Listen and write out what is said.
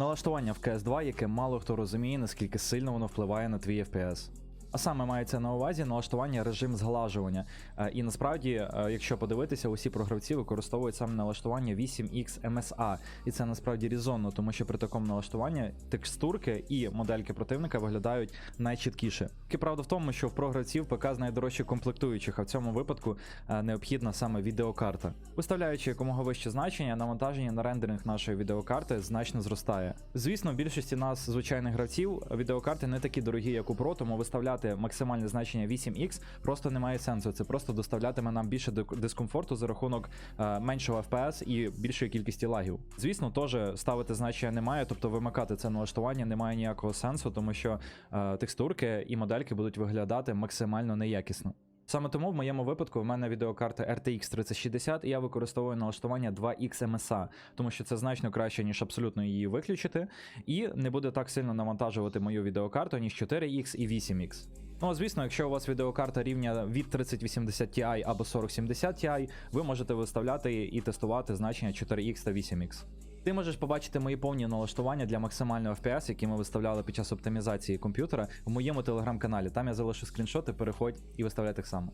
Налаштування в CS2, яке мало хто розуміє, наскільки сильно воно впливає на твій FPS. А саме мається на увазі налаштування режим зглажування. Е, І насправді, е, якщо подивитися, усі програвці використовують саме налаштування 8X MSA. І це насправді різонно, тому що при такому налаштуванні текстурки і модельки противника виглядають найчіткіше. Тільки правда в тому, що в програвців ПК з найдорожчих комплектуючих, а в цьому випадку е, необхідна саме відеокарта. Виставляючи якомога вище значення, навантаження на рендеринг нашої відеокарти значно зростає. Звісно, в більшості нас, звичайних гравців, відеокарти не такі дорогі, як у Pro, тому виставляти максимальне значення 8X просто немає сенсу. Це просто доставлятиме нам більше дискомфорту за рахунок е, меншого FPS і більшої кількості лагів. Звісно, теж ставити значення немає, тобто вимикати це налаштування немає ніякого сенсу, тому що е, текстурки і модельки будуть виглядати максимально неякісно. Саме тому в моєму випадку в мене відеокарта RTX 3060 і я використовую налаштування 2X MSA, тому що це значно краще, ніж абсолютно її виключити, і не буде так сильно навантажувати мою відеокарту, ніж 4X і 8X. Ну, а звісно, якщо у вас відеокарта рівня від 3080 Ti або 4070 Ti, ви можете виставляти і тестувати значення 4X та 8X. Ти можеш побачити мої повні налаштування для максимального FPS, які ми виставляли під час оптимізації комп'ютера в моєму телеграм-каналі. Там я залишу скріншоти, переходь і виставляй так само.